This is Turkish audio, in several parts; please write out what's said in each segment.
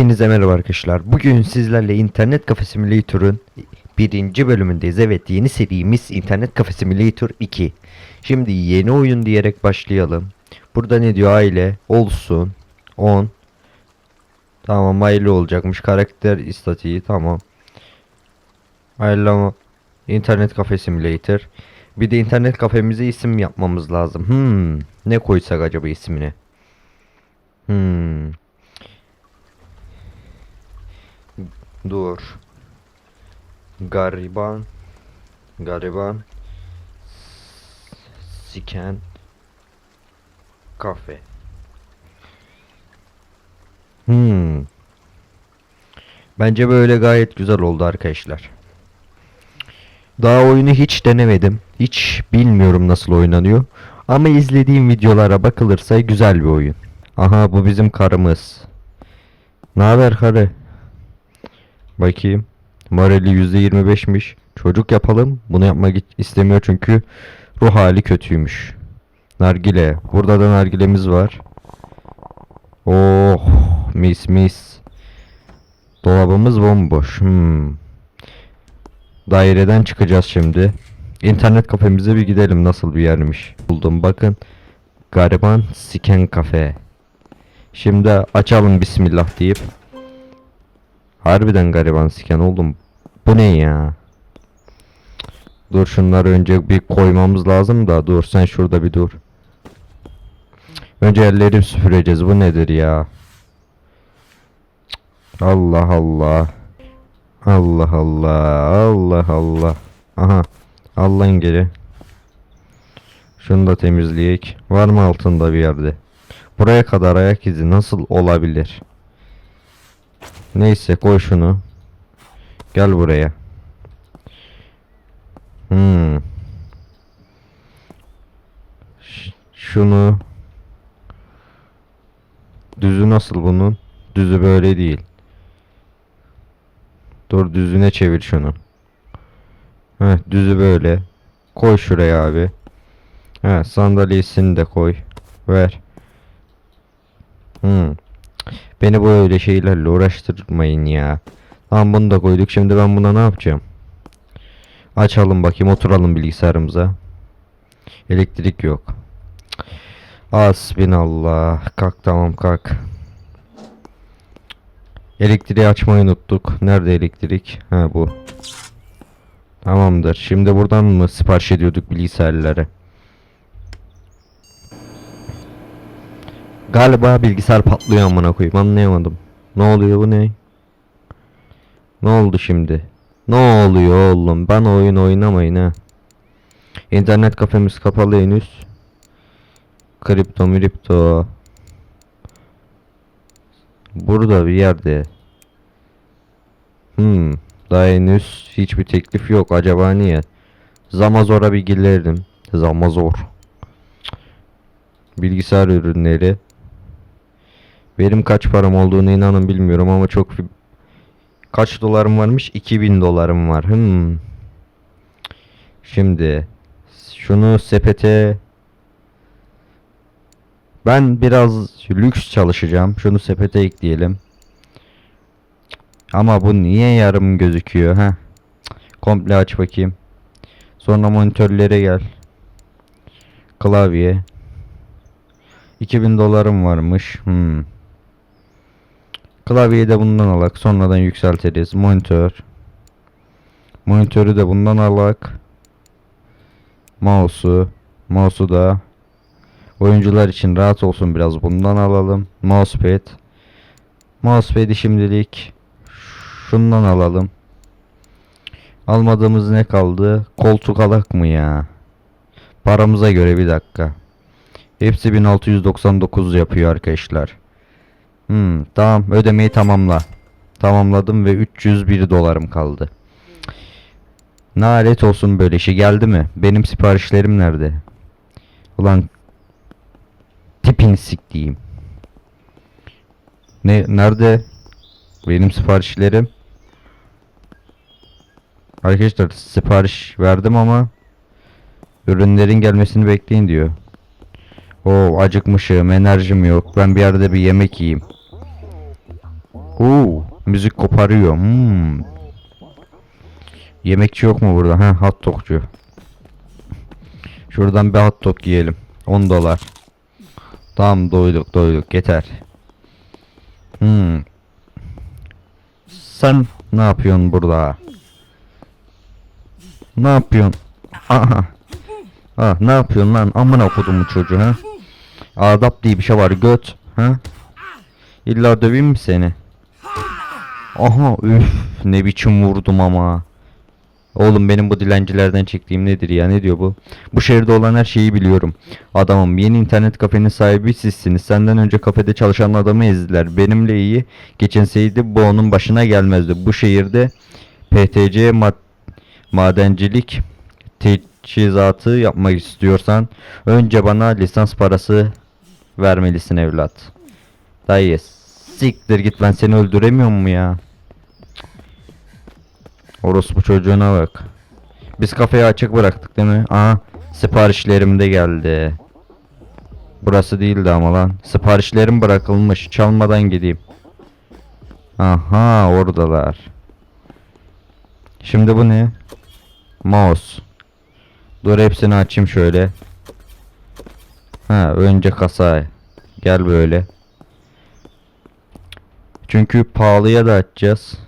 Hepinize merhaba arkadaşlar. Bugün sizlerle İnternet Cafe Simulator'ın birinci bölümündeyiz. Evet yeni serimiz İnternet Cafe Simulator 2. Şimdi yeni oyun diyerek başlayalım. Burada ne diyor aile olsun 10. Tamam aile olacakmış. Karakter istatiği tamam. Ayarlama İnternet Cafe Simulator. Bir de internet kafemize isim yapmamız lazım. Hmm, ne koysak acaba ismine? Hmm. Dur. Gariban. Gariban. Siken. Kafe. Hmm. Bence böyle gayet güzel oldu arkadaşlar. Daha oyunu hiç denemedim. Hiç bilmiyorum nasıl oynanıyor. Ama izlediğim videolara bakılırsa güzel bir oyun. Aha bu bizim karımız. Ne haber karı? Bakayım. Morali %25'miş. Çocuk yapalım. Bunu yapmak istemiyor çünkü ruh hali kötüymüş. Nargile. Burada da nargilemiz var. Oh mis mis. Dolabımız bomboş. Hmm. Daireden çıkacağız şimdi. İnternet kafemize bir gidelim nasıl bir yermiş. Buldum bakın. Gariban Siken Kafe. Şimdi açalım bismillah deyip. Harbiden gariban siken oğlum. Bu ne ya? Dur şunları önce bir koymamız lazım da dur sen şurada bir dur. Önce elleri süpüreceğiz bu nedir ya? Allah Allah. Allah Allah. Allah Allah. Aha. Allah'ın geri. Şunu da temizleyek. Var mı altında bir yerde? Buraya kadar ayak izi nasıl olabilir? Neyse koy şunu. Gel buraya. Hmm. Şunu. Düzü nasıl bunun? Düzü böyle değil. Dur düzüne çevir şunu. Heh düzü böyle. Koy şuraya abi. He sandalyesini de koy. Ver. Hmm. Beni böyle şeylerle uğraştırmayın ya. Tamam bunu da koyduk. Şimdi ben buna ne yapacağım? Açalım bakayım oturalım bilgisayarımıza. Elektrik yok. Asbinallah. Kalk tamam kalk. Elektriği açmayı unuttuk. Nerede elektrik? Ha bu. Tamamdır. Şimdi buradan mı sipariş ediyorduk bilgisayarları? Galiba bilgisayar patlıyor amına koyayım anlayamadım. Ne oluyor bu ne? Ne oldu şimdi? Ne oluyor oğlum? Ben oyun oynamayın ha. İnternet kafemiz kapalı henüz. Kripto miripto. Burada bir yerde. Hmm. Daha henüz hiçbir teklif yok. Acaba niye? Zamazor'a bir girerdim. Zamazor. Bilgisayar ürünleri. Benim kaç param olduğunu inanın bilmiyorum ama çok kaç dolarım varmış? 2000 dolarım var. Hmm. Şimdi şunu sepete ben biraz lüks çalışacağım. Şunu sepete ekleyelim. Ama bu niye yarım gözüküyor ha? Komple aç bakayım. Sonra monitörlere gel. Klavye. 2000 dolarım varmış. Hmm. Klavyeyi de bundan alak. Sonradan yükseltiriz. Monitör. Monitörü de bundan alak. Mouse'u. Mouse'u da oyuncular için rahat olsun biraz bundan alalım. Mousepad. Mousepad'i şimdilik şundan alalım. Almadığımız ne kaldı? Koltuk alak mı ya? Paramıza göre bir dakika. Hepsi 1699 yapıyor arkadaşlar. Hmm, tamam ödemeyi tamamla. Tamamladım ve 301 dolarım kaldı. Nalet olsun böyle şey geldi mi? Benim siparişlerim nerede? Ulan tipini siktiğim. Ne nerede? Benim siparişlerim. Arkadaşlar sipariş verdim ama ürünlerin gelmesini bekleyin diyor. Oo acıkmışım, enerjim yok. Ben bir yerde bir yemek yiyeyim. Huu, müzik koparıyor. Hmm. Yemekçi yok mu burada? Ha, hot dogcu. Şuradan bir hot dog yiyelim. 10 dolar. Tamam doyduk doyduk yeter. Hmm. Sen ne yapıyorsun burada? Ne yapıyorsun? Aha. Ha, ne yapıyorsun lan? Amına kodumun çocuğu ha? Adap diye bir şey var göt. Ha? İlla döveyim mi seni? Aha üf ne biçim vurdum ama. Oğlum benim bu dilencilerden çektiğim nedir ya ne diyor bu? Bu şehirde olan her şeyi biliyorum. Adamım yeni internet kafenin sahibi sizsiniz. Senden önce kafede çalışan adamı ezdiler. Benimle iyi geçinseydi bu onun başına gelmezdi. Bu şehirde PTC mad madencilik teçhizatı yapmak istiyorsan önce bana lisans parası vermelisin evlat. Dayı siktir git ben seni öldüremiyor mu ya? Orospu çocuğuna bak. Biz kafeyi açık bıraktık değil mi? Aha siparişlerim de geldi. Burası değildi ama lan. Siparişlerim bırakılmış. Çalmadan gideyim. Aha oradalar. Şimdi bu ne? Mouse. Dur hepsini açayım şöyle. Ha önce kasa. Gel böyle. Çünkü pahalıya da açacağız.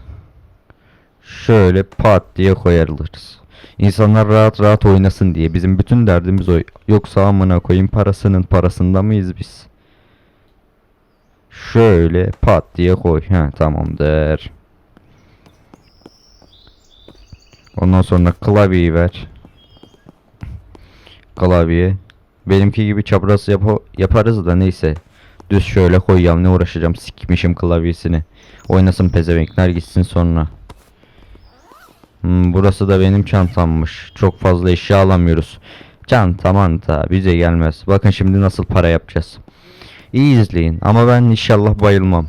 Şöyle pat diye koyarız. İnsanlar rahat rahat oynasın diye. Bizim bütün derdimiz o. Yoksa amına koyayım parasının parasında mıyız biz? Şöyle pat diye koy. Ha tamamdır. Ondan sonra klavyeyi ver. Klavye. Benimki gibi çapraz yapa- yaparız da neyse. Düz şöyle koyalım ne uğraşacağım sikmişim klavyesini. Oynasın pezevenkler gitsin sonra. Hmm, burası da benim çantammış. Çok fazla eşya alamıyoruz. Çanta manta bize gelmez. Bakın şimdi nasıl para yapacağız. İyi izleyin ama ben inşallah bayılmam.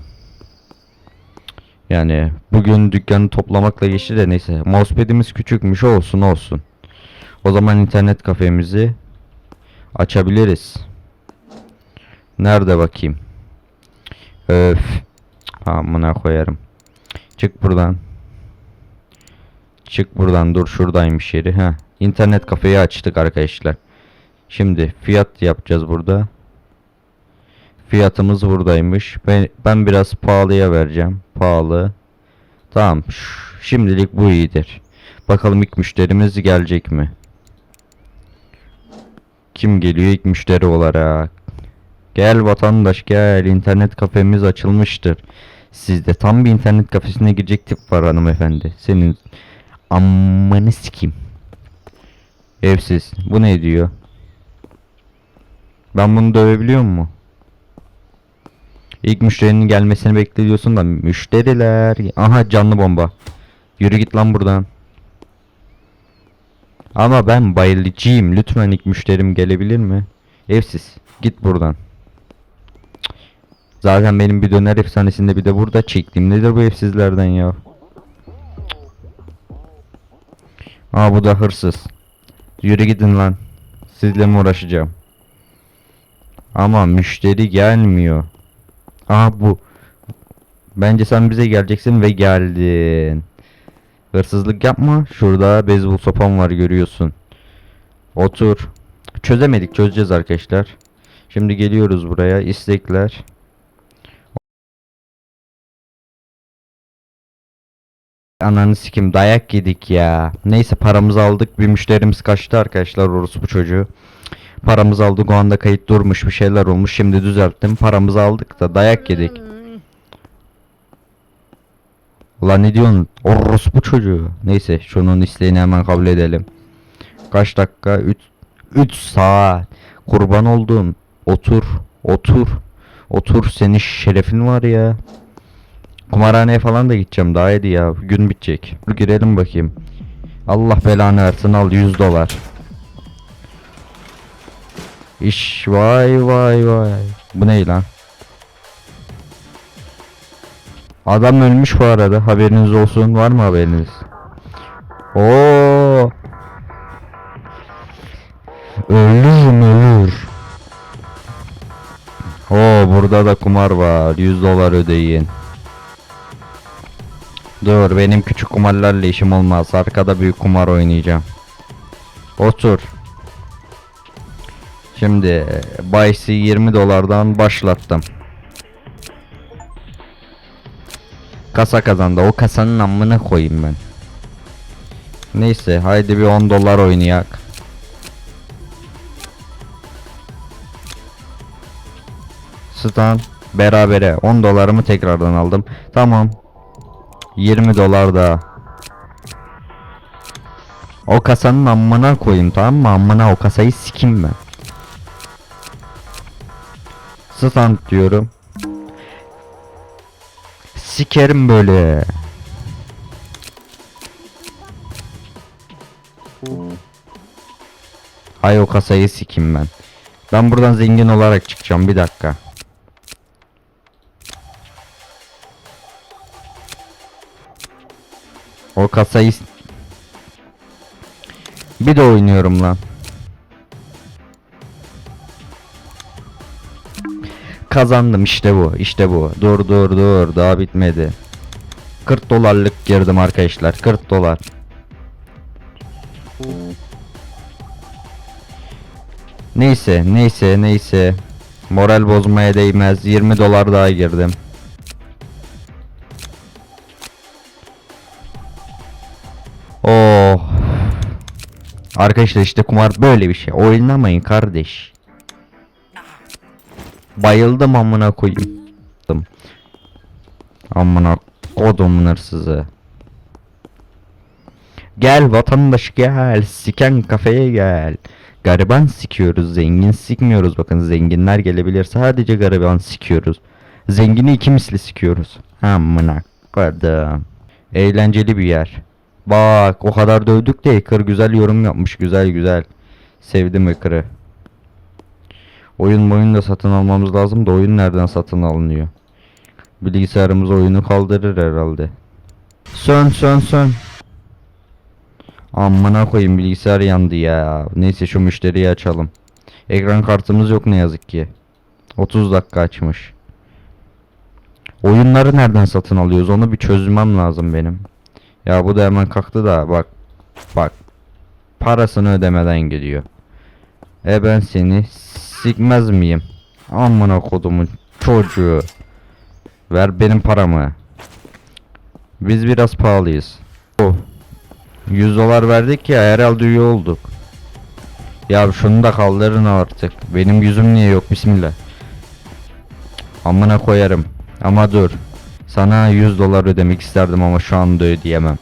Yani bugün dükkanı toplamakla geçti de neyse. Mousepad'imiz küçükmüş olsun olsun. O zaman internet kafemizi açabiliriz. Nerede bakayım? Öf. Amına koyarım. Çık buradan. Çık buradan dur şuradaymış yeri. Ha. İnternet kafeyi açtık arkadaşlar. Şimdi fiyat yapacağız burada. Fiyatımız buradaymış. Ben, ben biraz pahalıya vereceğim. Pahalı. Tamam. Şimdilik bu iyidir. Bakalım ilk müşterimiz gelecek mi? Kim geliyor ilk müşteri olarak? Gel vatandaş gel. İnternet kafemiz açılmıştır. Sizde tam bir internet kafesine girecek tip var hanımefendi. Senin ammanı sikeyim. Evsiz. Bu ne diyor? Ben bunu dövebiliyor mu? İlk müşterinin gelmesini bekliyorsun da müşteriler. Aha canlı bomba. Yürü git lan buradan. Ama ben bayılıcıyım. Lütfen ilk müşterim gelebilir mi? Evsiz. Git buradan. Zaten benim bir döner efsanesinde bir de burada çektiğim nedir bu evsizlerden ya? Aa bu da hırsız. Yürü gidin lan. Sizle mi uğraşacağım? Ama müşteri gelmiyor. Aha bu. Bence sen bize geleceksin ve geldin. Hırsızlık yapma. Şurada beyzbol sopam var görüyorsun. Otur. Çözemedik çözeceğiz arkadaşlar. Şimdi geliyoruz buraya. istekler. Ananı sikim dayak yedik ya. Neyse paramızı aldık. Bir müşterimiz kaçtı arkadaşlar orospu çocuğu. Paramızı aldık o anda kayıt durmuş bir şeyler olmuş. Şimdi düzelttim. Paramızı aldık da dayak yedik. Ulan ne diyorsun? Orospu çocuğu. Neyse şunun isteğini hemen kabul edelim. Kaç dakika? 3 3 saat. Kurban oldum. Otur. Otur. Otur senin şerefin var ya. Kumarhaneye falan da gideceğim daha iyi ya. Gün bitecek. Girelim bakayım. Allah belanı versin al 100 dolar. İş vay vay vay. Bu ne lan? Adam ölmüş bu arada. Haberiniz olsun. Var mı haberiniz? Oo. Ölür ölür? Oo burada da kumar var. 100 dolar ödeyin. Dur benim küçük kumarlarla işim olmaz. Arkada büyük kumar oynayacağım. Otur. Şimdi bahisi 20 dolardan başlattım. Kasa kazandı. O kasanın amına koyayım ben. Neyse haydi bir 10 dolar oynayak. Stan berabere 10 dolarımı tekrardan aldım. Tamam. 20 dolar daha. O kasanın amına koyayım tamam mı? Amına o kasayı sikim ben. Stand diyorum. Sikerim böyle. Hay o kasayı sikim ben. Ben buradan zengin olarak çıkacağım bir dakika. O kasayı bir de oynuyorum lan. Kazandım işte bu işte bu. Dur dur dur daha bitmedi. 40 dolarlık girdim arkadaşlar 40 dolar. Neyse neyse neyse. Moral bozmaya değmez 20 dolar daha girdim. Arkadaşlar işte kumar böyle bir şey. Oynamayın kardeş. Bayıldım amına koyayım. Amına kodumun hırsızı. Gel vatandaş gel. Siken kafeye gel. Gariban sikiyoruz. Zengin sikmiyoruz. Bakın zenginler gelebilir. Sadece gariban sikiyoruz. Zengini iki misli sikiyoruz. Amına kodum. Eğlenceli bir yer. Bak o kadar dövdük de Hacker güzel yorum yapmış. Güzel güzel. Sevdim Hacker'ı. Oyun oyun da satın almamız lazım da oyun nereden satın alınıyor? Bilgisayarımız oyunu kaldırır herhalde. Sön sön sön. Amına koyayım bilgisayar yandı ya. Neyse şu müşteriyi açalım. Ekran kartımız yok ne yazık ki. 30 dakika açmış. Oyunları nereden satın alıyoruz onu bir çözmem lazım benim. Ya bu da hemen kalktı da bak. Bak. Parasını ödemeden gidiyor. E ben seni sikmez miyim? Amına kodumun çocuğu. Ver benim paramı. Biz biraz pahalıyız. Oh. 100 dolar verdik ya herhalde üye olduk. Ya şunu da kaldırın artık. Benim yüzüm niye yok bismillah. Amına koyarım. Ama dur. Sana 100 dolar ödemek isterdim ama şu anda ödeyemem.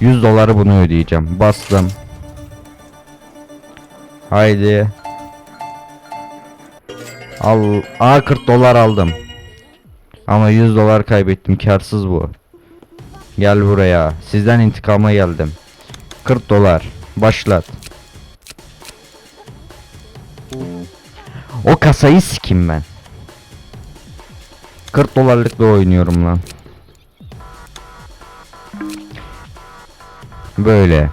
100 doları bunu ödeyeceğim. Bastım. Haydi. Al. Aa 40 dolar aldım. Ama 100 dolar kaybettim. Karsız bu. Gel buraya. Sizden intikama geldim. 40 dolar. Başlat. O kasayı sikim ben. 40 dolarlık bir oynuyorum lan. Böyle.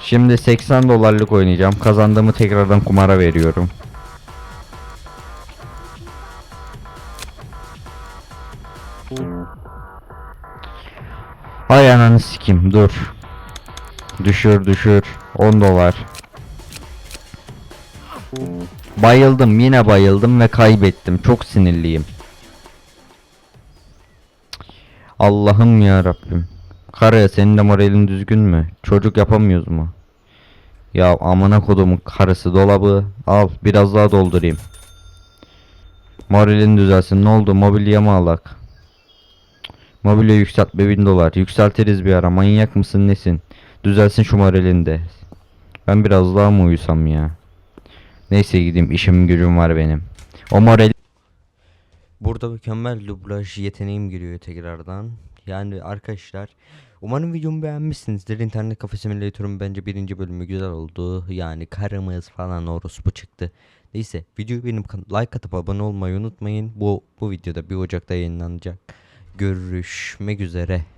Şimdi 80 dolarlık oynayacağım. Kazandığımı tekrardan kumara veriyorum. Ay ananı sikim dur. Düşür düşür. 10 dolar. Bayıldım yine bayıldım ve kaybettim. Çok sinirliyim. Allah'ım ya Rabbim. Karı senin de moralin düzgün mü? Çocuk yapamıyoruz mu? Ya amına kodumun karısı dolabı al biraz daha doldurayım. Moralin düzelsin ne oldu mobilya mı alak? Mobilya yükseltme 1000 dolar yükseltiriz bir ara manyak mısın nesin? Düzelsin şu moralinde. Ben biraz daha mı uyusam ya? Neyse gideyim işim gücüm var benim. O moral Burada mükemmel dublaj yeteneğim giriyor tekrardan. Yani arkadaşlar umarım videomu beğenmişsinizdir. İnternet kafe simülatörüm bence birinci bölümü güzel oldu. Yani karımız falan orospu çıktı. Neyse videoyu benim like atıp abone olmayı unutmayın. Bu bu videoda 1 Ocak'ta yayınlanacak. Görüşmek üzere.